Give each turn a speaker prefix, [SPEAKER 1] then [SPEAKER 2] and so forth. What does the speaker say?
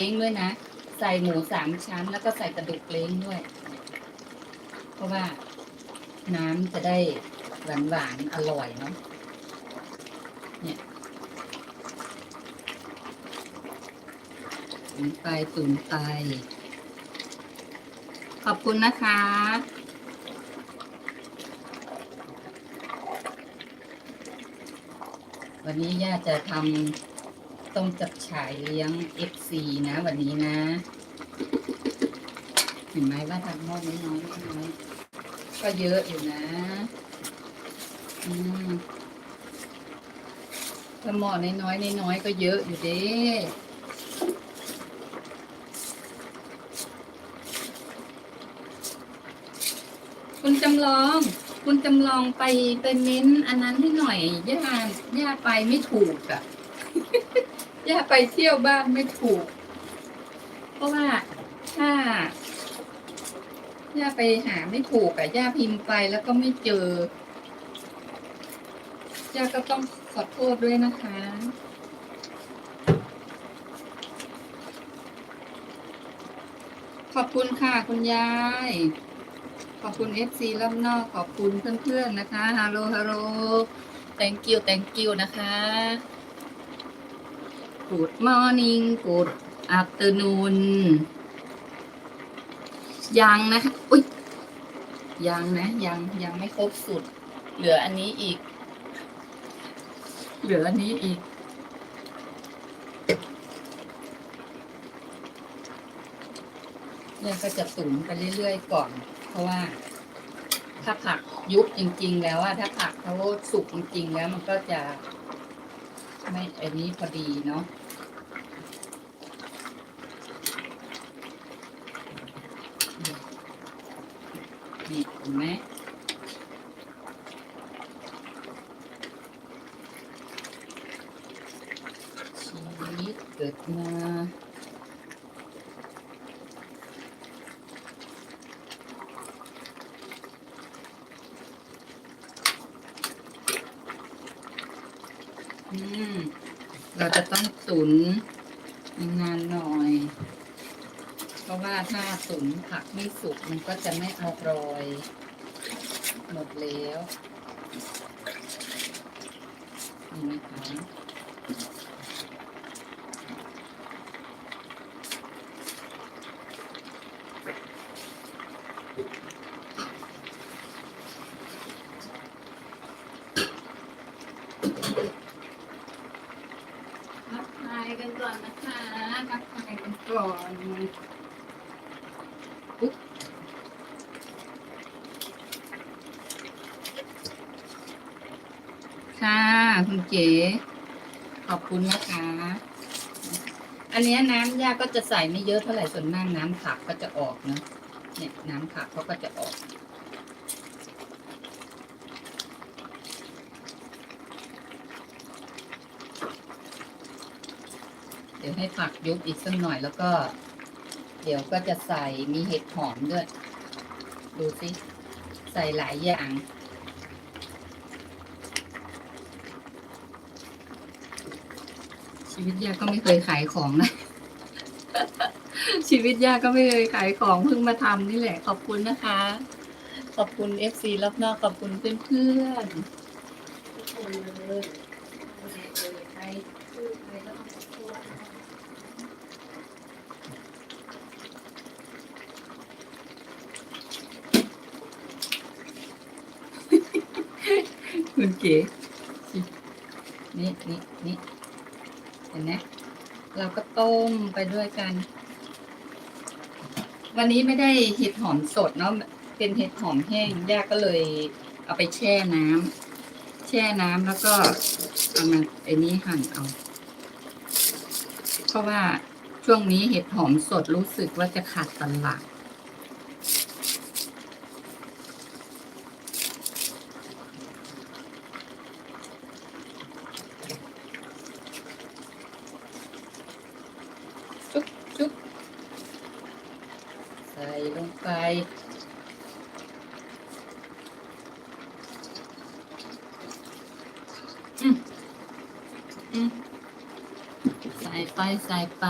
[SPEAKER 1] ล้งด้วยนะ ใส่หมูสามชั้น แล้วก็ใส่กระดูกเล้งด้วย เพราะว่าน้ำจะได้หวานหวานๆอร่อยเนาะเนี่ยตุ๋นไปตุ๋นไป ขอบคุณนะคะวันนี้ย่าจะทำ ต้มจับฉายเลี้ยง FC นะ วันนี้นะ เห็นไหมว่าทำหม้อน้อยๆน้อยก็เยอะอยู่นะ อืมถ้าหม้อน้อยๆน้อยๆก็เยอะอยู่เด้คุณจำลอง คุณจำลองไปไปเม้นอันนั้นให้หน่อยย่าย่าไปไม่ถูกอะ่ะ ย่าไปเที่ยวบ้านไม่ถูก เพราะว่าถ้าย่าไปหาไม่ถูกอะย่าพิมพ์ไปแล้วก็ไม่เจอย่าก็ต้องขอโทษด้วยนะคะ ขอบคุณค่ะคุณยาย ขอบคุณ FC รอบนอก ขอบคุณเพื่อนๆนะคะฮัลโหลฮัลโหล thank you thank you นะคะ good morning good afternoon ยังนะคะอุ้ยยังนะ ยังยังไม่ครบสุด เหลืออันนี้อีก เหลืออันนี้อีก เนี่ยก็จะตุ๋นไปเรื่อยๆก่อน เพราะว่า ถ้าผักยุบจริง ๆ แล้วอะถ้าผักเขาสุกจริง ๆ แล้วมันก็จะ ไม่อันนี้พอดีเนาะ นี่เห็นไหมชีสเกิดมาอืมเราจะต้องตุนนานหน่อย ว่าถ้าตุนผักไม่สุกมันก็จะไม่อร่อย หมดแล้วนี่นะคะทักทายกันก่อนนะคะทักทายกันก่อน ค่ะ คุณเก๋ขอบคุณนะคะ อันนี้น้ำยาก็จะใส่ไม่เยอะเท่าไหร่ส่วนมากน้ำผักก็จะออกเนะเนี่ยน้ำผักเขาก็จะออกเดี๋ยวให้ผักยุบอีกสักหน่อยแล้วก็ เดี๋ยวก็จะใส่มีเห็ดหอมด้วย ดูสิ ใส่หลายอย่าง ชีวิตยาก็ไม่เคยขายของนะ ชีวิตยาก็ไม่เคยขายของเพิ่งมาทำนี่แหละ ขอบคุณนะคะ ขอบคุณเอฟซีรับนอกขอบคุณเพื่อนๆทุกคนเลยใครใครก็ต้องขอบคุณนะคะ คุณเก๋นี่นี่นี่เห็นไหมเราก็ต้มไปด้วยกัน วันนี้ไม่ได้เห็ดหอมสดเนาะเป็นเห็ดหอมแห้งย่าก็เลย เอาไปแช่น้ำแช่น้ำแล้วก็เอามาไอ้นี้หั่นเอา เพราะว่าช่วงนี้เห็ดหอมสดรู้สึกว่าจะขาดตลาด จุ๊บจุ๊บใส่ ลงไป อืมอืมใส่ไปใส่ไป